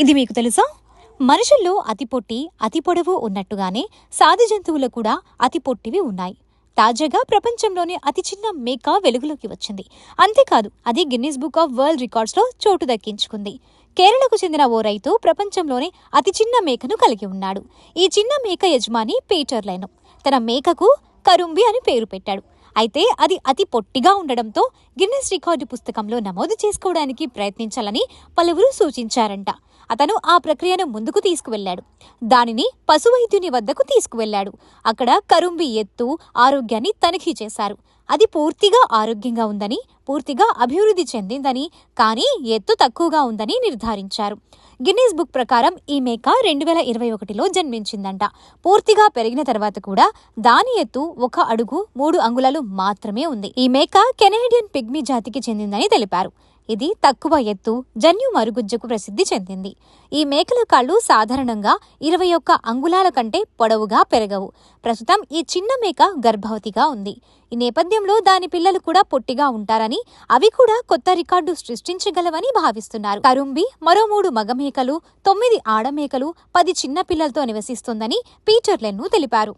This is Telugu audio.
ఇది మీకు తెలుసా? మనుషుల్లో అతి పొట్టి అతి పొడవు ఉన్నట్టుగానే సాధు జంతువులు కూడా అతి పొట్టివి ఉన్నాయి. తాజాగా ప్రపంచంలోనే అతి చిన్న మేక వెలుగులోకి వచ్చింది. అంతేకాదు అది గిన్నీస్ బుక్ ఆఫ్ వరల్డ్ రికార్డ్స్లో చోటు దక్కించుకుంది. కేరళకు చెందిన ఓ రైతు ప్రపంచంలోనే అతి చిన్న మేకను కలిగి ఉన్నాడు. ఈ చిన్న మేక యజమాని పీటర్ లైను. తన మేకకు కరుంబి అని పేరు పెట్టాడు. అయితే అది అతి పొట్టిగా ఉండడంతో గిన్నెస్ రికార్డు పుస్తకంలో నమోదు చేసుకోవడానికి ప్రయత్నించాలని పలువురు సూచించారంట. అతను ఆ ప్రక్రియను ముందుకు తీసుకువెళ్ళాడు దానిని పశువైద్యుని వద్దకు తీసుకువెళ్ళాడు అక్కడ కరుంబి ఎత్తు ఆరోగ్యాన్ని తనిఖీ చేశారు. అది పూర్తిగా ఆరోగ్యంగా ఉందని పూర్తిగా అభివృద్ధి చెందిందని కానీ ఎత్తు తక్కువగా ఉందని నిర్ధారించారు. గిన్నీస్ బుక్ ప్రకారం ఈ మేక రెండు వేల ఇరవై ఒకటిలో జన్మించిందంట. పూర్తిగా పెరిగిన తర్వాత కూడా దాని ఎత్తు ఒక అడుగు మూడు అంగుళాలు మాత్రమే ఉంది. ఈ మేక కెనేడియన్ పిగ్మీ జాతికి చెందిందని తెలిపారు. ఇది తక్కువ ఎత్తు జన్యు మరుగుజ్జుకు ప్రసిద్ధి చెందింది. ఈ మేకల కాళ్ళు సాధారణంగా ఇరవై ఒక్క అంగుళాల కంటే పొడవుగా పెరగవు. ప్రస్తుతం ఈ చిన్న మేక గర్భవతిగా ఉంది. ఈ నేపథ్యంలో దాని పిల్లలు కూడా పొట్టిగా ఉంటారని అవి కూడా కొత్త రికార్డు సృష్టించగలవని భావిస్తున్నారు. కరుంబి మరో మూడు మగమేకలు తొమ్మిది ఆడమేకలు పది చిన్న పిల్లలతో నివసిస్తోందని పీటర్ లెన్ను తెలిపారు.